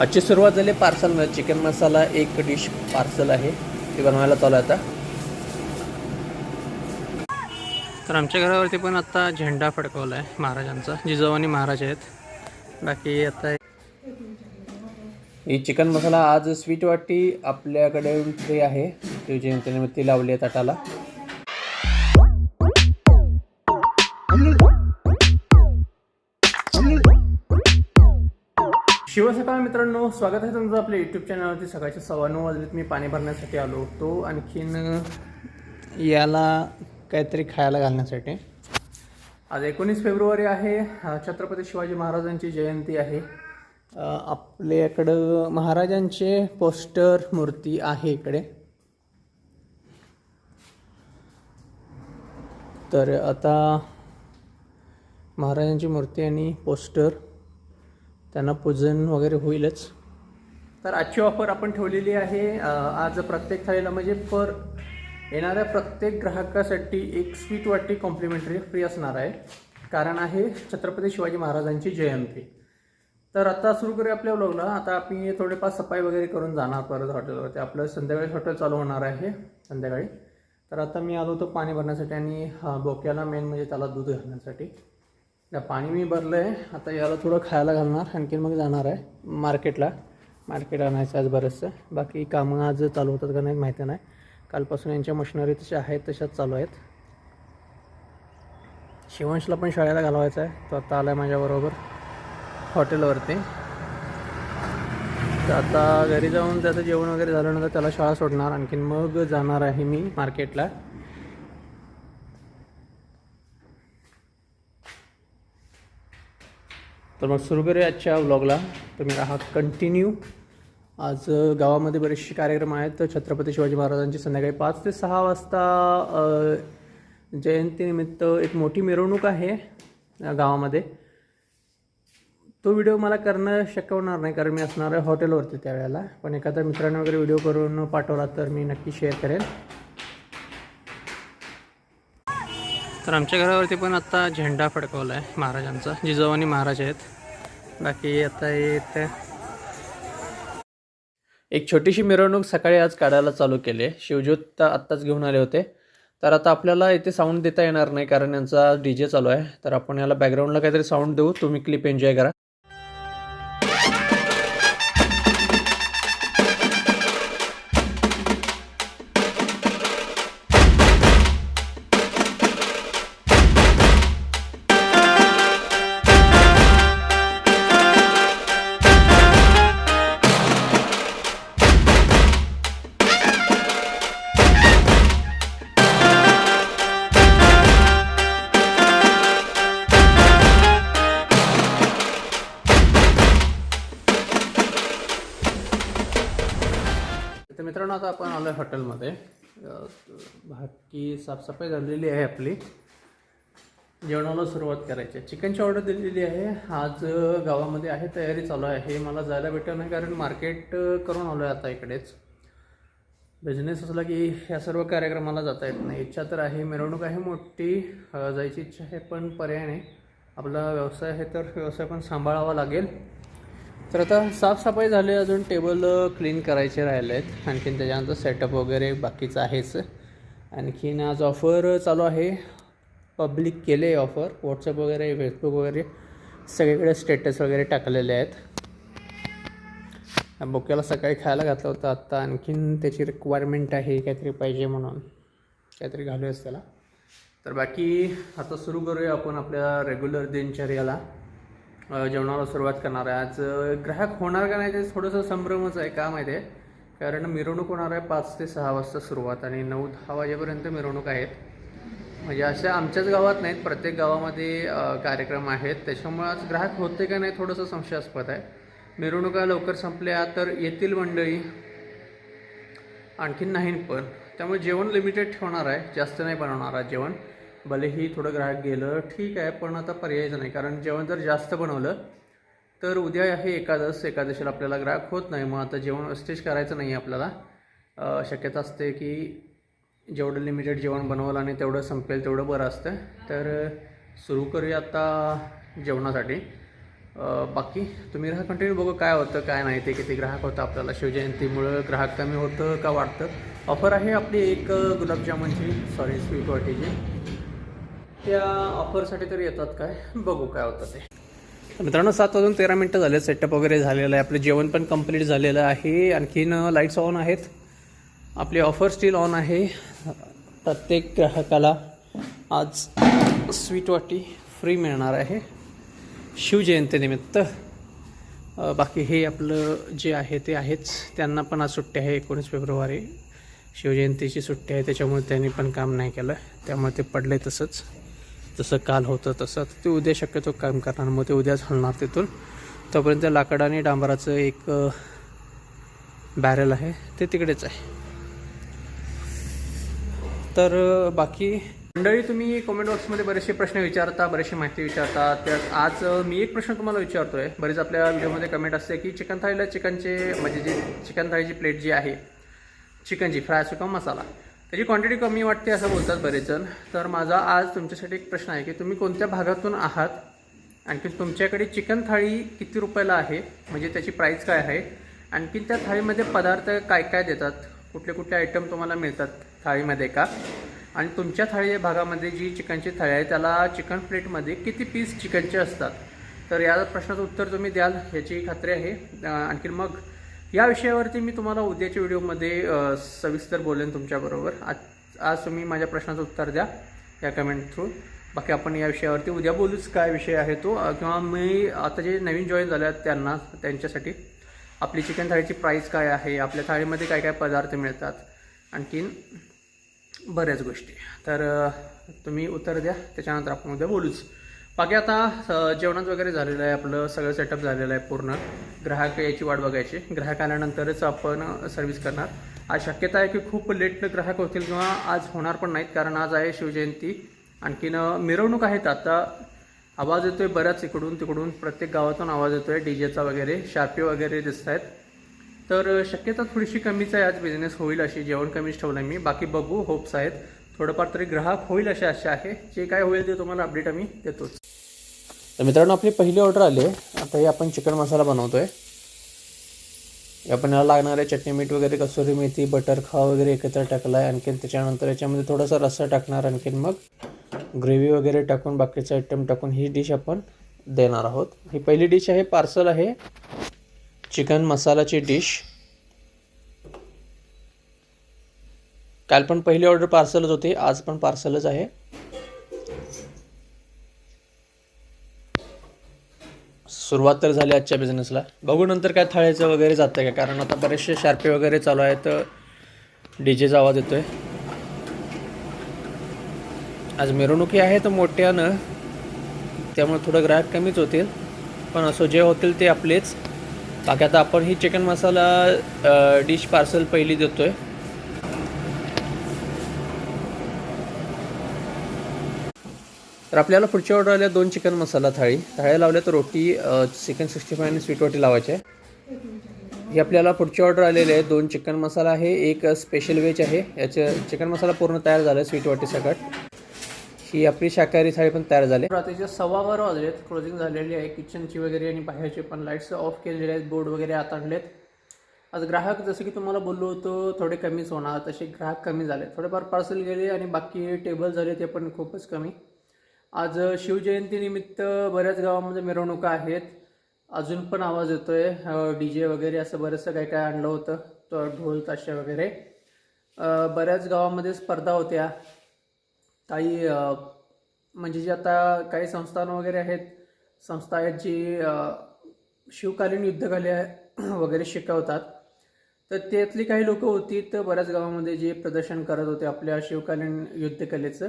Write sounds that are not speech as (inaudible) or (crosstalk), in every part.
आजची सुरुवात झाली पार्सलमध्ये चिकन मसाला एक डिश पार्सल आहे. ते बनवायला चालू आहे आता. तर आमच्या घरावरती पण आता झेंडा फडकवला आहे महाराजांचा. जिजाऊ महाराज आहेत. बाकी आता ही चिकन मसाला आज स्वीट वाटी आपल्याकडे फ्री आहे. ते जयंतीनिमित्त लावली आहे ताटाला. शिवसकाळ मित्रांनो स्वागत आहे तुमचं आपल्या यूट्यूब चॅनलवरती सकाळचे सव्वा नऊ वाजलेत मी पाणी भरण्यासाठी आलो होतो. आणखीन याला काहीतरी खायला घालण्यासाठी. आज एकोणीस फेब्रुवारी आहे. छत्रपती शिवाजी महाराजांची जयंती आहे. आपल्याकडं महाराजांचे पोस्टर मूर्ती आहे इकडे. तर आता महाराजांची मूर्ती आणि पोस्टर त्यांना पूजन वगैरे होईलच. तर आजची ऑफर आपण ठेवलेली आहे आज प्रत्येक थाळीला म्हणजे पर येणाऱ्या प्रत्येक ग्राहकासाठी एक स्वीट वाटी कॉम्प्लिमेंटरी फ्री असणार आहे. कारण आहे छत्रपती शिवाजी महाराजांची जयंती. तर आता सुरू करूया आपल्या ब्लॉगला आता आम्ही थोडेफार सफाई वगैरे करून जाणार परत हॉटेलवरती आपलं संध्याकाळी हॉटेल चालू होणार आहे संध्याकाळी. तर आता मी आलो होतो पाणी भरण्यासाठी आणि बोक्याला मेन म्हणजे त्याला दूध घालण्यासाठी. तर पाणी मी भरलं आहे आता याला थोडं खायला घालणार. आणखीन मग जाणार आहे मार्केटला. मार्केट आणायचं आज बरंचसं. बाकी कामं आज चालू होतात का नाही माहिती नाही. कालपासून यांच्या मशिनरी तशा आहेत तशाच चालू आहेत. शिवंशला पण शाळेला घालवायचा आहे. तो आता आला आहे माझ्याबरोबर हॉटेलवरती. तर आता घरी जाऊन त्याचं जेवण वगैरे झाल्यानंतर त्याला शाळा सोडणार. आणखीन मग जाणार आहे मी मार्केटला. तर मग सुरू करूया आजच्या व्लॉगला तुम्ही राहा कंटिन्यू आज गावामध्ये बरेचसे कार्यक्रम आहेत. छत्रपती शिवाजी महाराजांची संध्याकाळी पाच ते सहा वाजता जयंतीनिमित्त एक मोठी मिरवणूक आहे गावामध्ये. तो व्हिडिओ मला करणं शक्य होणार नाही कारण मी असणार आहे हॉटेलवरती त्यावेळेला. पण एखाद्या मित्राने वगैरे व्हिडिओ करून पाठवला तर मी नक्की शेअर करेन. तर आमच्या घरावरती पण आता झेंडा फडकवला आहे महाराजांचा. जिजाऊ महाराज आहेत. बाकी आता येत एक छोटीशी मिरवणूक सकाळी आज काढायला चालू केली. आहे शिवज्योत आत्ताच घेऊन आले होते. तर आता आपल्याला इथे साऊंड देता येणार नाही कारण यांचा डी जे चालू आहे. तर आपण याला बॅकग्राऊंडला काहीतरी साऊंड देऊ. तुम्ही क्लिप एन्जॉय करा. आता आपण आलो आहे हॉटेलमध्ये. भाकी बाकी साफसफाई झालेली आहे आपली. जेवणाला सुरुवात करायची. आहे चिकनची ऑर्डर दिलेली आहे. आज गावामध्ये आहे तयारी चालू आहे. हे मला जायला भेटलं नाही कारण मार्केट करून आलो आहे आता इकडेच. बिझनेस असला की ह्या सर्व कार्यक्रमाला जाता येत नाही. इच्छा तर आहे मिरवणूक आहे मोठी. जायची इच्छा आहे पण पर्याय नाही. आपला व्यवसाय आहे तर व्यवसाय पण सांभाळावा लागेल. तर आता साफसफाई झाली अजून टेबल क्लीन करायचे राहिले आहेत आणखीन त्याच्यानंतर सेटअप वगैरे बाकीचं आहेच. आणखीन आज ऑफर चालू आहे. पब्लिक केले ऑफर व्हॉट्सअप वगैरे फेसबुक वगैरे सगळीकडे स्टेटस वगैरे टाकलेले आहेत. बोक्याला सकाळी खायला घातलं होतं आत्ता. आणखीन त्याची रिक्वायरमेंट आहे काहीतरी पाहिजे म्हणून. काहीतरी घालूयाच त्याला. तर बाकी आता सुरू करूया आपण आपल्या रेग्युलर दिनचर्याला. जेवणाला सुरुवात करणार आहे. आज ग्राहक होणार का नाही ते थोडंसं संभ्रमच आहे का माहिती आहे. कारण मिरवणूक होणार आहे पाच ते सहा वाजता सुरुवात आणि नऊ दहा वाजेपर्यंत मिरवणूक आहेत. म्हणजे अशा आमच्याच गावात नाहीत प्रत्येक गावामध्ये कार्यक्रम आहेत. त्याच्यामुळे आज ग्राहक होते का नाही थोडंसं संशयास्पद आहे. मिरवणुका लवकर संपल्या तर येतील मंडळी. आणखीन नाही पण. त्यामुळे जेवण लिमिटेड ठेवणार आहे जास्त नाही बनवणार आहे जेवण. भलेही थोडं ग्राहक गेलं ठीक आहे पण आता पर्यायच नाही. कारण जेवण जर जास्त बनवलं तर उद्या आहे एकादश एकादशीला आपल्याला ग्राहक होत नाही. मग आता जेवण वेस्टेज करायचं नाही आहे आपल्याला शक्यता असते की जेवढं लिमिटेड जेवण बनवलं आणि तेवढं संपेल तेवढं बरं असतं. तर सुरू करूया आता जेवणासाठी. बाकी तुम्ही राहा कंटिन्यू बघू काय होतं काय नाही ते किती ग्राहक होतं आपल्याला. शिवजयंतीमुळं ग्राहक कमी होतं का वाढतं? ऑफर आहे आपली एक गुलाबजामुनची. सॉरी स्वीट वाटीची त्या ऑफरसाठी तरी येतात काय? बघू काय होतं ते. मित्रांनो सात वाजून तेरा मिनटं झाले सेटअप वगैरे झालेलं आहे. आपलं जेवण पण कंप्लीट झालेलं आहे. आणखीन लाईट्स ऑन आहेत. आपली ऑफर स्टील ऑन आहे. प्रत्येक ग्राहकाला आज स्वीट वाटी फ्री मिळणार आहे. शिवजयंतीनिमित्त. बाकी हे आपलं जे आहे ते आहेच. त्यांना पण आज सुट्टी आहे. एकोणीस फेब्रुवारी शिवजयंतीची सुट्टी आहे. त्याच्यामुळे त्यांनी पण काम नाही केलं. त्यामुळे ते पडले तसंच. जसं काल होतं तसं. तर ते उद्या शक्यतो काम करणार. मग ते उद्याच हलणार तिथून. तोपर्यंत लाकड आणि डांबराचं एक बॅरल आहे. ते तिकडेच आहे. तर बाकी मंडळी तुम्ही कमेंट बॉक्समध्ये बरेचसे प्रश्न विचारता बरेचशी माहिती विचारता. त्यात आज मी एक प्रश्न तुम्हाला विचारतोय. बरेच आपल्या व्हिडिओमध्ये कमेंट असते की चिकन थाळीला चिकनचे म्हणजे जे चिकन थाळीची प्लेट जी आहे चिकनची फ्राय सुका मसाला. त्याची क्वांटिटी कमी वाटते असं बोलतात बरेच जण. तर माझा आज तुमच्यासाठी एक प्रश्न आहे की तुम्ही कोणत्या भागातून आहात? आणखी तुमच्याकडे चिकन थाळी किती रुपयाला आहे? म्हणजे त्याची प्राईस काय आहे? आणखी त्या थाळीमध्ये पदार्थ काय काय देतात? कुठले कुठले आयटम तुम्हाला मिळतात थाळीमध्ये का? आणि तुमच्या थाळी भागामध्ये जी चिकनची थाळी आहे त्याला चिकन प्लेटमध्ये किती पीस चिकनचे असतात? तर या प्रश्नाचं उत्तर तुम्ही द्याल याची खात्री आहे. आणखी आणखीन मग या विषयावरती मी तुम्हाला उद्याच्या व्हिडिओमध्ये सविस्तर बोलेन तुमच्याबरोबर आज आज तुम्ही माझ्या प्रश्नाचं उत्तर द्या या कमेंट थ्रू बाकी आपण या विषयावरती उद्या बोलूच काय विषय आहे तो. किंवा मी आता जे नवीन जॉईन झाले आहेत त्यांना त्यांच्यासाठी. आपली चिकन थाळीची प्राईस काय आहे? आपल्या थाळीमध्ये काय काय पदार्थ मिळतात? आणखीन बऱ्याच गोष्टी. तर तुम्ही उत्तर द्या. त्याच्यानंतर आपण उद्या बोलूच. बाकी आता जेवणात वगैरे झालेलं आहे आपलं सगळं सेटअप झालेलं आहे पूर्ण. ग्राहक याची वाट बघायची. ग्राहक आल्यानंतरच आपण सर्व्हिस करणार. आज शक्यता आहे की खूप लेट ग्राहक होतील किंवा आज होणार पण नाहीत कारण आज आहे शिवजयंती. आणखीन मिरवणूक आहेत आता. आवाज येतो आहे बऱ्याच इकडून तिकडून. प्रत्येक गावातून आवाज येतो आहे डी जेचा वगैरे शार्पे वगैरे दिसत आहेत तर शक्यता थोडीशी कमीच आहे. आज बिझनेस होईल अशी. जेवण कमीच ठेवलं आहे मी. बाकी बघू. होप्स आहेत. थोडंफार तरी ग्राहक होईल अशी आशा आहे. जे काय होईल ते तुम्हाला अपडेट आम्ही देतोच तर मित्रांनो आपली पहिली ऑर्डर आली आहे. आता हे आपण चिकन मसाला बनवतो आहे आपण याला लागणारे चटणी मीठ वगैरे कसुरी मेथी बटर खा वगैरे एकत्र टाकला आहे आणखीन त्याच्यानंतर याच्यामध्ये थोडासा रस्सा टाकणार. आणखीन मग ग्रेव्ही वगैरे टाकून बाकीचे आयटम टाकून ही डिश आपण देणार आहोत. ही पहिली डिश आहे पार्सल आहे. चिकन मसालाची डिश काल पण पहिली ऑर्डर पार्सलच होती आज पण पार्सलच आहे. सुरुवात तर झाली आजच्या बिझनेसला बघू नंतर काय थाळीचं वगैरे जातं का कारण आता बरेचसे शार्पे वगैरे चालू आहेत डी जेचा आवाज येतोय. आज मिरवणुकी आहे तर मोठ्यानं त्यामुळे थोडं ग्राहक कमीच होतील. पण असो जे होतील ते आपलेच. बाकी आता आपण ही चिकन मसाला डिश पार्सल पहिली देतो आहे तर आपल्याला पुढच्या ऑर्डर आल्या दोन चिकन मसाला थाळी. थाळ्या लावल्या तर रोटी चिकन सिक्स्टी फाय आणि स्वीट रोटी लावायची. आहे ही आपल्याला पुढची ऑर्डर आलेली आहे दोन चिकन मसाला आहे एक स्पेशल वेज आहे. याचे चिकन मसाला पूर्ण तयार झाला आहे स्वीट वाटीसकट ही आपली शाकाहारी थाळी पण तयार झाली. रात्रीचे सव्वा बारा वाजलेत. क्लोजिंग झालेली आहे. किचनची वगैरे आणि बाहेरचे पण लाईट्स ऑफ केलेले आहेत. बोर्ड वगैरे आत आणलेत. आज ग्राहक जसं की तुम्हाला बोललो होतो थोडे कमीच होणार. तसे ग्राहक कमी झाले थोडेफार पार्सल गेले आणि बाकी टेबल झाले ते पण खूपच कमी. आज शिवजयंतीनिमित्त बऱ्याच गावामध्ये मिरवणुका आहेत. अजून पण आवाज येतोय. डी जे वगैरे असं बरंचसं काय काय आणलं होतं. तर ढोल ताशे वगैरे. बऱ्याच गावामध्ये स्पर्धा होत्या. काही म्हणजे जे आता काही संस्थान वगैरे आहेत संस्था आहेत जी शिवकालीन युद्धकले (clears throat) वगैरे शिकवतात. तर त्यातली काही लोकं होती तर बऱ्याच गावामध्ये जे प्रदर्शन करत होते आपल्या शिवकालीन युद्धकलेचं.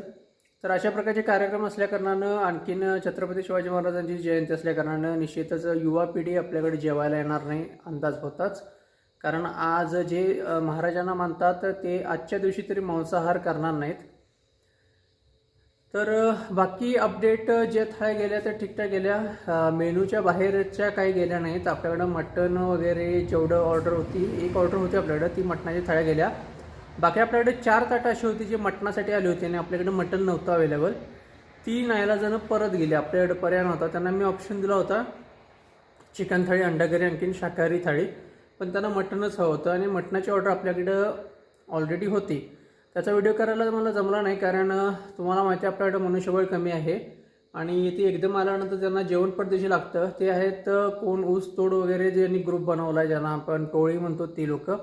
तर अशा प्रकारचे कार्यक्रम असल्याकारणानं आणखीन छत्रपती शिवाजी महाराजांची जयंती असल्याकारणानं निश्चितच युवा पिढी आपल्याकडे जेवायला येणार नाही अंदाज होताच. कारण आज जे महाराजांना मानतात ते आजच्या दिवशी तरी मांसाहार करणार नाहीत. तर बाकी अपडेट जे थाळ्या गेल्या त्या ठीकठाक गेल्या. मेनूच्या बाहेरच्या काही गेल्या नाहीत. आपल्याकडं मटण वगैरे जेवढं ऑर्डर होती एक ऑर्डर होती आपल्याकडं ती मटणाची थाळ्या गेल्या. बाकी आपल्याकडे चार ताटं अशी होती जी मटणासाठी आली होती आणि आपल्याकडे मटण नव्हतं अवेलेबल ती नायला जणं परत गेली. आपल्याकडे पर्याय नव्हता. त्यांना मी ऑप्शन दिला होता. चिकन थाळी अंडा करी आणखीन शाकाहारी थाळी. पण त्यांना मटनच हवं होतं आणि मटणाची ऑर्डर आपल्याकडं ऑलरेडी होती. त्याचा व्हिडिओ करायला मला जमला नाही कारण तुम्हाला माहिती आहे आपल्याकडं मनुष्यबळ कमी आहे. आणि ती एकदम आल्यानंतर त्यांना जेवण परदेशी लागतं. ते आहेत कोण ऊस तोड वगैरे ज्यांनी ग्रुप बनवला आहे ज्यांना आपण टोळी म्हणतो ती लोकं.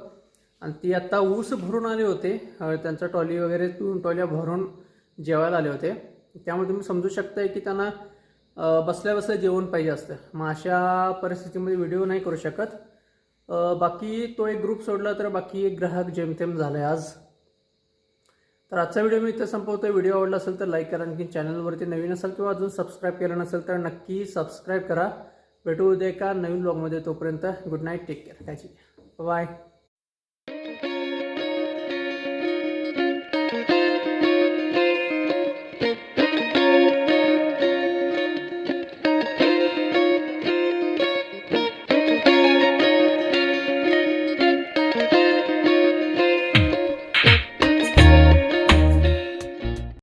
आणि ती आत्ता ऊस भरून आले होते. त्यांचा टॉली वगैरे टॉल्या भरून जेवायला आले होते. त्यामुळे तुम्ही समजू शकताय की त्यांना बसल्या बसल्या जेवण पाहिजे असतं. मग अशा परिस्थितीमध्ये व्हिडिओ नाही करू शकत. बाकी तो एक ग्रुप सोडला तर बाकी एक ग्राहक जेमतेम झाला आहे आज. तर आजचा व्हिडिओ मी इथं संपवतो व्हिडिओ आवडला असेल तर लाईक करा. आणखी चॅनलवरती नवीन असेल किंवा अजून सबस्क्राईब केलं नसेल तर नक्की सबस्क्राईब करा. भेटू उद्या एका नवीन ब्लॉगमध्ये तोपर्यंत गुड नाईट टेक केअर काळजी बाय